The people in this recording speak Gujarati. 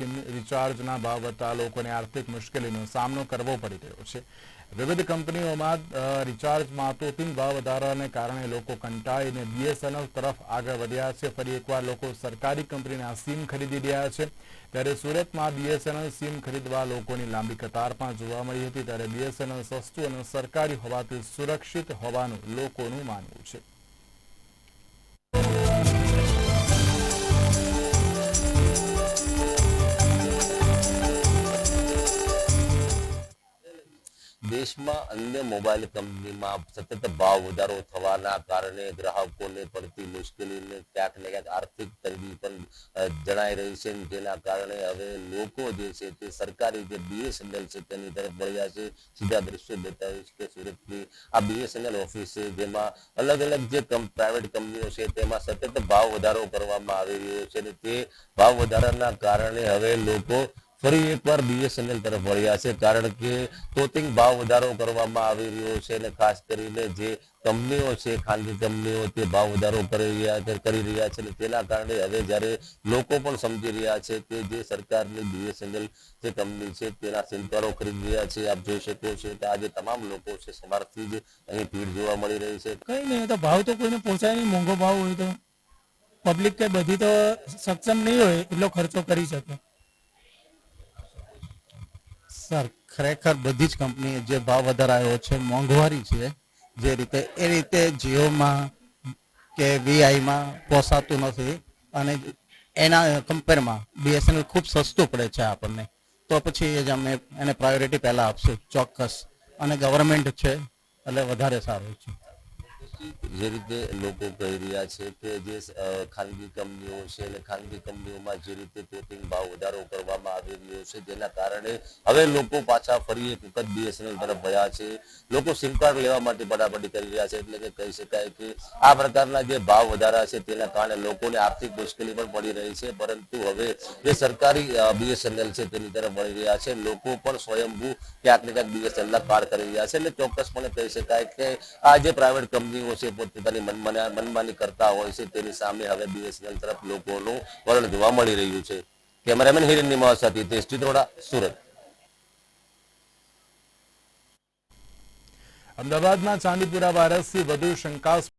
સિમ રિચાર્જના ભાવ વધતા લોકોને આર્થિક મુશ્કેલીનો સામનો કરવો પડી રહ્યો છે. વિવિધ કંપનીઓમાં રિચાર્જમાં રિચાર્જમાં તોતિંગ ભાવ વધારાને કારણે લોકો કંટાળીને બીએસએનએલ તરફ આગળ વધ્યા છે. ફરી એકવાર લોકો સરકારી કંપનીના સિમ ખરીદી રહ્યા છે. ત્યારે સુરતમાં બીએસએનએલ સિમ ખરીદવા લોકોની લાંબી કતાર પણ જોવા મળી હતી. ત્યારે બીએસએનએલ સસ્તું અને સરકારી હોવાથી સુરક્ષિત હોવાનું લોકોનું માનવું છે. દેશમાં અન્ય મોબાઈલ કંપનીમાં સતત ભાવ વધારો થવાના કારણે ગ્રાહકોને પડતી મુશ્કેલીને ક્યાંક ને ક્યાંક આર્થિક તંગી પણ જણાઈ રહી છે જેના કારણે હવે લોકો જે છે તે સરકારી જે બીએસએનએલ છે તેની તરફ વળ્યા છે. સીધા દ્રશ્યો છે કે સુરતની આ બીએસએનએલ ઓફિસ છે જેમાં અલગ અલગ જે પ્રાઇવેટ કંપનીઓ છે તેમાં સતત ભાવ વધારો કરવામાં આવી રહ્યો છે અને તે ભાવ વધારાના કારણે હવે લોકો ફરી એકવાર બીએસએનએલ તરફ વળ્યા છે, કારણ કે તોતિંગ ભાવ વધારો કરવામાં આવી રહ્યો છે અને ખાસ કરીને જે કંપનીઓ છે, ખાનગી કંપનીઓ તે ભાવ વધારો કરી રહ્યા કરી રહ્યા છે અને તેના કારણે હવે જ્યારે લોકો પણ સમજી રહ્યા છે કે જે સરકારની બીએસએનએલ જે કંપની છે તેના સિલકારો ખરીદી રહ્યા છે, આપ જોઈ શકો છો કે આજે તમામ લોકો છે સવારથી જ અહીં ભીડ જોવા મળી રહી છે. કઈ નહીં તો ભાવ તો કોઈને પહોંચાય નહીં, મોંઘો ભાવ હોય તો. પબ્લિક કે બધી તો સક્ષમ નહીં હોય, એટલો ખર્ચો કરી શકે. સર, ખરેખર બધી જ કંપની જે ભાવ વધારાયો છે, મોંઘવારી છે, જે રીતે એ રીતે જીઓમાં કે વીઆઈમાં પોસાતું નથી અને એના કમ્પેરમાં બીએસએનએલ ખૂબ સસ્તું પડે છે આપણને. તો પછી એ જ અમે એને પ્રાયોરિટી પહેલાં આપશું, ચોક્કસ. અને ગવર્મેન્ટ છે, એટલે વધારે સારું છે. જે રીતે લોકો કહી રહ્યા છે કે જે ખાનગી કંપનીઓ છે અને ખાનગી કંપનીઓમાં જે રીતે પેટિંગ ભાવ વધારો કરવામાં આવી રહ્યો છે, જેના કારણે હવે લોકો પાછા ફરી એક વખત બીએસએનએલ તરફ ગયા છે. લોકો સિમ કાર્ડ લેવા માટે પડાપડી કરી રહ્યા છે, એટલે કે કહી શકાય કે આ પ્રકારના જે ભાવ વધારા છે તેના કારણે લોકોને આર્થિક મુશ્કેલી પણ પડી રહી છે, પરંતુ હવે જે સરકારી બીએસએનએલ છે તેની તરફ વળી રહ્યા છે. લોકો પણ સ્વયંભૂ ક્યાંક ને ક્યાંક બીએસએનએલ પાર કરી રહ્યા છે, એટલે ચોક્કસપણે કહી શકાય કે આ જે પ્રાઇવેટ કંપનીઓ છે પોતપોતાની મનમાની કરતા હોય છે, તેની સામે હવે બીએસએનએલ તરફ લોકોનું વલણ જોવા મળી રહ્યું છે. કેમેરામેન હિરેન નિમાવ સાથે તેજ ચિત્રોડા સુરત. અમદાવાદમાં ચાંદીપુરા વાયરસથી વધુ શંકાસ્પદ